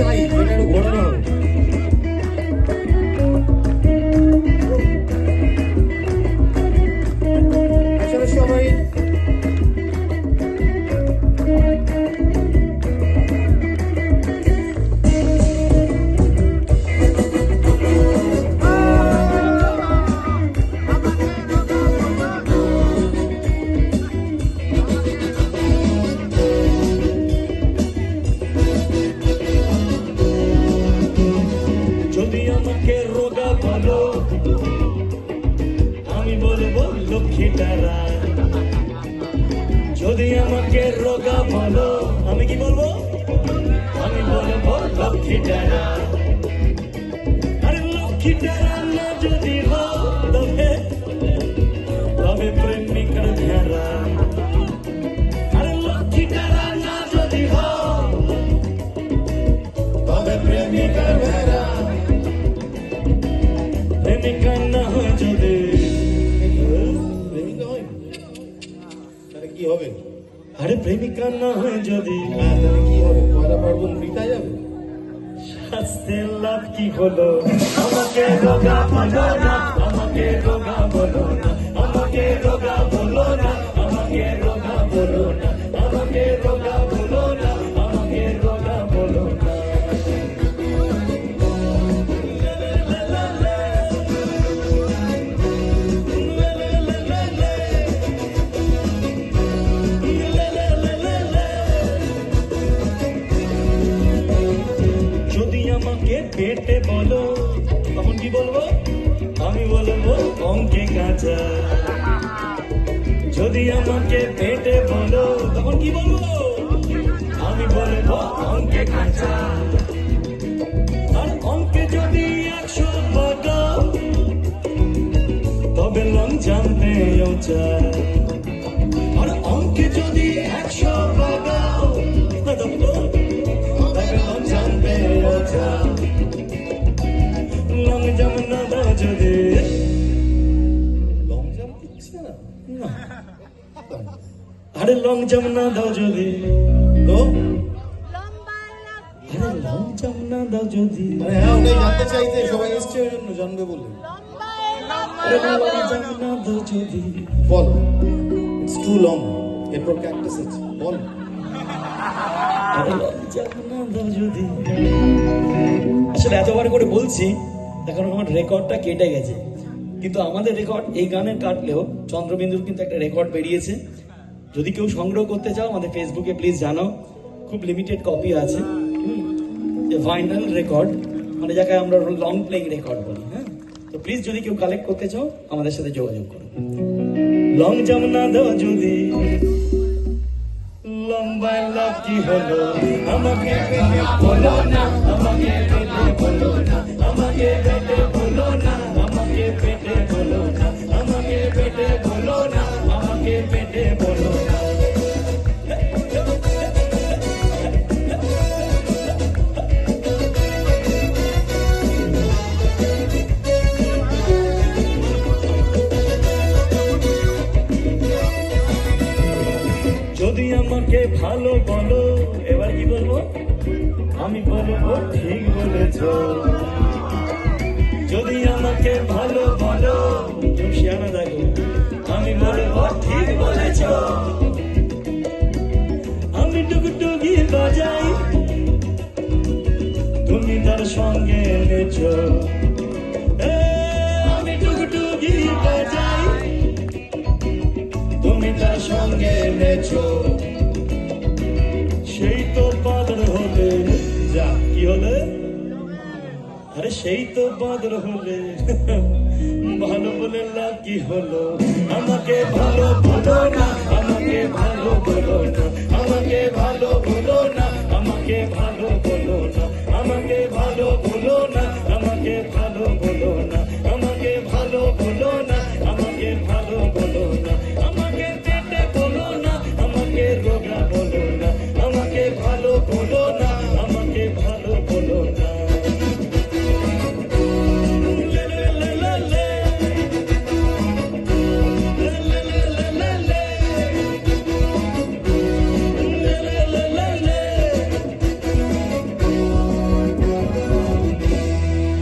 você vai. লক্ষ্মীটারা যদি আমাকে রোগা বলো আমি কি বলব? আমি বলব লক্ষ্মীটারা আরে লক্ষ্মীটারা না হবে? আরে প্রেমিকা না হয় যদি। হ্যাঁ কি হবে? পার্বণ যাবে লাভ কি হলো? আমাকে রোগা বলো না, আমাকে রোগা বলো না, আমাকে রোগা বলো না, আমাকে রোগা বলো না। পেটে বলো, তখন কি বলব? আমি বলব, অঙ্কে কাঁচা। যদি আমাকে পেটে বলো, তখন কি বলব? আমি বলব, অঙ্কে কাঁচা। আর অঙ্কে যদি একশো পাকাও তবে লং জানতে চায় আরে লং জাম না দাও যদি। তো আরে লং জাম না দাও যদি। মানে হ্যাঁ ওটাই জানতে চাইতে সবাই এসছে ওই জন্য জানবে বলে। লং না দাও যদি। বল। ইটস টু লং এরপর ক্যাক্টাস আছে। বল। আরে লং জাম দাও যদি। আসলে এতবার করে বলছি এখন আমার রেকর্ডটা কেটে গেছে। কিন্তু আমাদের রেকর্ড এই গানের কাটলেও চন্দ্রবিন্দুর কিন্তু একটা রেকর্ড বেরিয়েছে। যদি কেউ সংগ্রহ করতে চাও, আমাদের ফেসবুকে প্লিজ জানাও। খুব লিমিটেড কপি আছে। যে ফাইনাল রেকর্ড মানে যাকে আমরা লং প্লেইং রেকর্ড বলি হ্যাঁ? তো প্লিজ যদি কেউ কালেক্ট করতে চাও, আমাদের সাথে যোগাযোগ করো। লং জাম না দাও যদি লাভ কি হলো, আমাকে বলো না, আমাকে বলো না, আমাকে আমাকে ভালো বলো। এবার কি বলব? আমি বলব, ঠিক বলেছ। যদি আমাকে ভালো বলো শিয়ানা দেখো। আমি বলব, ঠিক বলেছ। আমি টুকটুকি বাজাই। তুমি তার সঙ্গে এনেছো। আমি টুকটুকি বাজাই। তুমি তার সঙ্গে এনেছো। আরে সেই তো বদর হলে ভালো বলে লাভ কি হলো? আমাকে ভালো বলো না, আমাকে ভালো বলো না, আমাকে ভালো বলো না, আমাকে ভালো বলো না, আমাকে ভালো